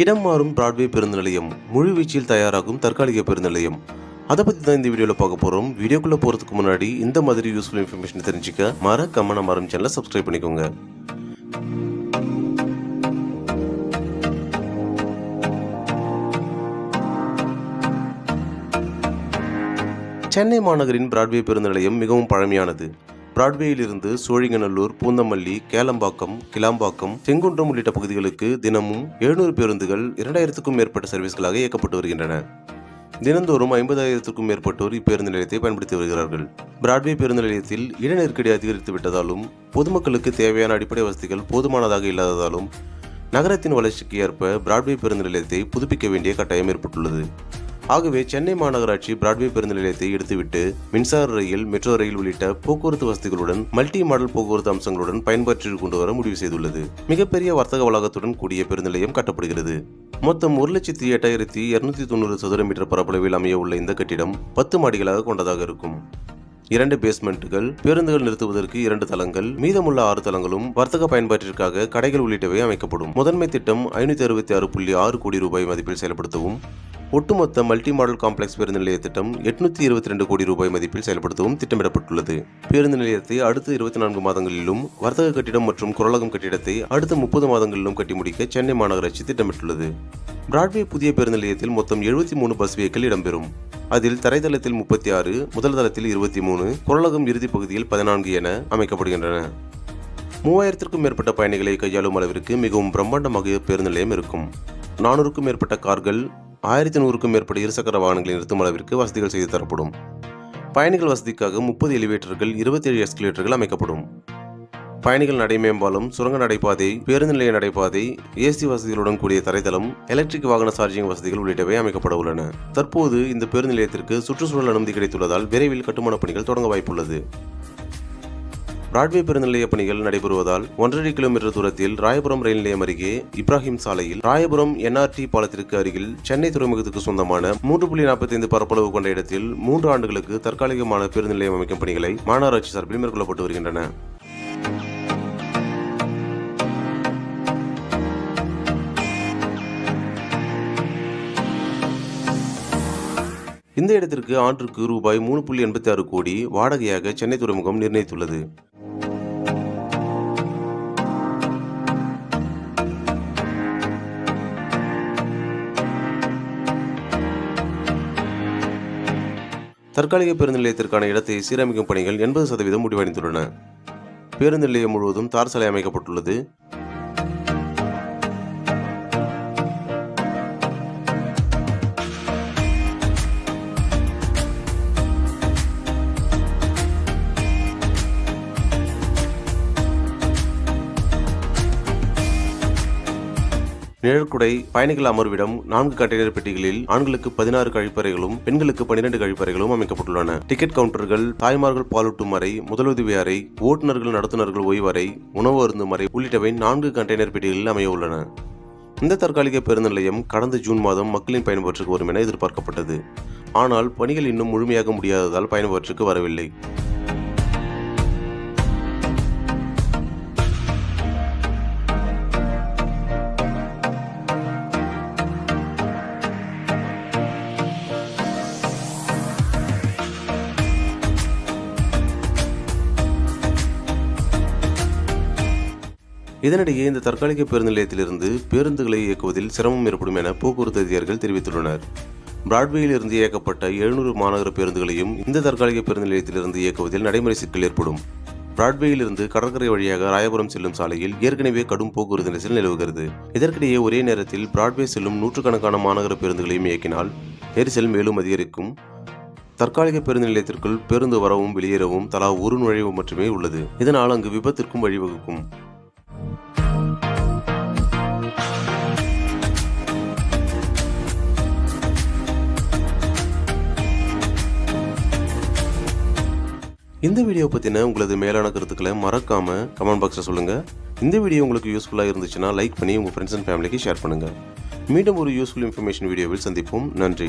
இடம் மாறும் பிராட்வே பேருந்து நிலையம் முழுவீச்சில் தயாராகும் தற்காலிக பேருந்து நிலையம் அதை பற்றி தான் இந்த வீடியோவில் பார்க்க போகிறோம் வீடியோக்குள்ளே போகிறதுக்கு முன்னாடி இந்த மாதிரி யூஸ்ஃபுல் இன்ஃபர்மேஷன் தெரிஞ்சுக்க மறக்காம நம்ம மரம் சேனலை சப்ஸ்கிரைப் பண்ணிக்கோங்க. சென்னை மாநகரின் பிராட்வே பேருந்து நிலையம் மிகவும் பழமையானது. பிராட்வேயிலிருந்து சோழிங்கநல்லூர் பூந்தமல்லி கேளம்பாக்கம் கிளாம்பாக்கம் செங்குன்றம் உள்ளிட்ட பகுதிகளுக்கு தினமும் எழுநூறு பேருந்துகள் இரண்டாயிரத்துக்கும் மேற்பட்ட சர்வீஸ்களாக இயக்கப்பட்டு வருகின்றன. தினந்தோறும் ஐம்பதாயிரத்துக்கும் மேற்பட்டோர் இப்பேருந்து நிலையத்தை பயன்படுத்தி வருகிறார்கள். பிராட்வே பேருந்து நிலையத்தில் இட நெருக்கடி அதிகரித்து விட்டதாலும் பொதுமக்களுக்கு தேவையான அடிப்படை வசதிகள் போதுமானதாக இல்லாததாலும் நகரத்தின் வளர்ச்சிக்கு ஏற்ப பிராட்வே பேருந்து நிலையத்தை புதுப்பிக்க வேண்டிய கட்டாயம் ஏற்பட்டுள்ளது. ஆகவே சென்னை மாநகராட்சி பிராட்வே பேருந்து நிலையத்தை எடுத்துவிட்டு மின்சார ரயில் மெட்ரோ ரயில் உள்ளிட்ட போக்குவரத்து வசதிகளுடன் மல்டி மாடல் போக்குவரத்து அம்சங்களுடன் பயன்பாட்டில் கொண்டு வர முடிவு செய்துள்ளது. மிகப்பெரிய வர்த்தக வளாகத்துடன் கூடிய பேருந்து நிலையம் கட்டப்படுகிறது. மொத்தம் ஒரு லட்சத்தி எட்டாயிரத்தி இருநூத்தி தொண்ணூறு சதுர மீட்டர் பரப்பளவில் அமைய உள்ள இந்த கட்டிடம் பத்து மாடிகளாக கொண்டதாக இருக்கும். இரண்டு பேஸ்மெண்ட்டுகள் பேருந்துகள் நிறுத்துவதற்கு இரண்டு தளங்கள் மீதமுள்ள ஆறு தளங்களும் வர்த்தக பயன்பாட்டிற்காக கடைகள் உள்ளிட்டவை அமைக்கப்படும். முதன்மை திட்டம் ஐநூத்தி அறுபத்தி ஆறு புள்ளி ஆறு கோடி ரூபாய் மதிப்பில் செயல்படுத்தவும் ஒட்டுமொத்த மல்டி மாடல் காம்ப்ளெக்ஸ் பேருந்து நிலைய திட்டம் எட்நூத்தி இருபத்தி ரெண்டு கோடி ரூபாய் மதிப்பில் செயல்படுத்தவும் திட்டமிடப்பட்டுள்ளது. பேருந்து நிலையத்தை அடுத்த இருபத்தி நான்கு மாதங்களிலும் வர்த்தக கட்டிடம் மற்றும் குரலகம் கட்டிடத்தை அடுத்த முப்பது மாதங்களிலும் கட்டி முடிக்க சென்னை மாநகராட்சி திட்டமிட்டுள்ளது. பிராட்வே புதிய பேருந்து நிலையத்தில் மொத்தம் எழுபத்தி மூணு பஸ் வேக்கள் இடம்பெறும். அதில் தரைத்தளத்தில் முப்பத்தி ஆறு முதல் தளத்தில் இருபத்தி மூணு குரலகம் இறுதி பகுதியில் பதினான்கு என அமைக்கப்படுகின்றன. மூவாயிரத்திற்கும் மேற்பட்ட பயணிகளை கையாளும் அளவிற்கு மிகவும் பிரம்மாண்டமாக பேருந்து நிலையம் இருக்கும். நானூறுக்கும் மேற்பட்ட கார்கள் ஆயிரத்தி நூறுக்கும் மேற்பட்ட இருசக்கர வாகனங்களை நிறுத்தும் அளவிற்கு வசதிகள் செய்து தரப்படும். பயணிகள் வசதிக்காக முப்பது எலிவேட்டர்கள் இருபத்தேழு எஸ்கலேட்டர்கள் அமைக்கப்படும். பயணிகள் நடைமேம்பாலம் சுரங்க நடைபாதை பேருந்து நிலைய நடைபாதை ஏசி வசதிகளுடன் கூடிய தரைத்தளம் எலக்ட்ரிக் வாகன சார்ஜிங் வசதிகள் உள்ளிட்டவை அமைக்கப்பட உள்ளன. தற்போது இந்த பேருந்து நிலையத்திற்கு சுற்றுச்சூழல் அனுமதி கிடைத்துள்ளதால் விரைவில் கட்டுமானப் பணிகள் தொடங்க வாய்ப்புள்ளது. பிராட்வே பேருந்து பணிகள் நடைபெறுவதால் ஒன்றரை கிலோமீட்டர் தூரத்தில் ராயபுரம் ரயில் நிலையம் அருகே இப்ராஹிம் சாலையில் ராயபுரம் என்ஆர்டி பாலத்திற்கு அருகில் சென்னை துறைமுகத்துக்கு சொந்தமான மூன்று புள்ளி நாற்பத்தைந்து பரப்பளவு கொண்ட இடத்தில் மூன்று ஆண்டுகளுக்கு தற்காலிகமான பேருந்து நிலையம் அமைக்கும் பணிகளை மாநகராட்சி சார்பில் மேற்கொள்ளப்பட்டு வருகின்றன. இந்த இடத்திற்கு ஆண்டுக்கு ரூபாய் மூணு புள்ளி எண்பத்தி ஆறு கோடி வாடகையாக சென்னை துறைமுகம் நிர்ணயித்துள்ளது. தற்காலிக பேருந்து நிலையத்திற்கான இடத்தை சீரமைக்கும் பணிகள் எண்பது சதவீதம் முடிவடைந்துள்ளன. பேருந்து நிலையம் முழுவதும் தார் சாலை அமைக்கப்பட்டுள்ளது. நிழற்குடை பயணிகள் அமர்விடம் நான்கு கண்டெய்னர் பெட்டிகளில் ஆண்களுக்கு பதினாறு கழிப்பறைகளும் பெண்களுக்கு பனிரெண்டு கழிப்பறைகளும் அமைக்கப்பட்டுள்ளன. டிக்கெட் கவுண்டர்கள் தாய்மார்கள் பாலூட்டும் அறை முதலுதவி அறை ஓட்டுநர்கள் நடத்துனர்கள் ஓய்வறை உணவு அருந்தும் அறை உள்ளிட்டவை நான்கு கண்டெய்னர் பெட்டிகளில் அமைய உள்ளன. இந்த தற்காலிக பேருந்து நிலையம் கடந்த ஜூன் மாதம் மக்களின் பயன்பாட்டுக்கு வரும் என எதிர்பார்க்கப்பட்டது. ஆனால் பணிகள் இன்னும் முழுமையாக முடியாததால் பயன்பாட்டுக்கு வரவில்லை. இதனிடையே இந்த தற்காலிக பேருந்து நிலையத்திலிருந்து பேருந்துகளை இயக்குவதில் சிரமம் ஏற்படும் என போக்குவரத்து அதிகாரிகள் தெரிவித்துள்ளனர். பிராட்வேயில் இருந்து இயக்கப்பட்ட எழுநூறு மாநகர பேருந்துகளையும் இந்த தற்காலிக பேருந்து நிலையத்திலிருந்து இயக்குவதில் நடைமுறை சிக்கல் ஏற்படும். பிராட்வேயிலிருந்து கடற்கரை வழியாக ராயபுரம் செல்லும் சாலையில் ஏற்கனவே கடும் போக்குவரத்து நெரிசல் நிலவுகிறது. இதற்கிடையே ஒரே நேரத்தில் பிராட்வே செல்லும் நூற்றுக்கணக்கான மாநகர பேருந்துகளையும் இயக்கினால் நெரிசல் மேலும் அதிகரிக்கும். தற்காலிக பேருந்து நிலையத்திற்குள் பேருந்து வரவும் வெளியேறவும் தலா ஒரு நுழைவு மட்டுமே உள்ளது. இதனால் அங்கு விபத்திற்கும் வழிவகுக்கும். இந்த வீடியோ பற்றின உங்களது மேலான கருத்துக்களை மறக்காமல் கமெண்ட் பாக்ஸில் சொல்லுங்கள் இந்த வீடியோ உங்களுக்கு யூஸ்ஃபுல்லாக இருந்துச்சுன்னா லைக் பண்ணி உங்கள் ஃப்ரெண்ட்ஸ் அண்ட் ஃபேமிலிக்கு ஷேர் பண்ணுங்கள் மீண்டும் ஒரு யூஸ்ஃபுல் இன்ஃபர்மேஷன் வீடியோவில் சந்திப்போம். நன்றி.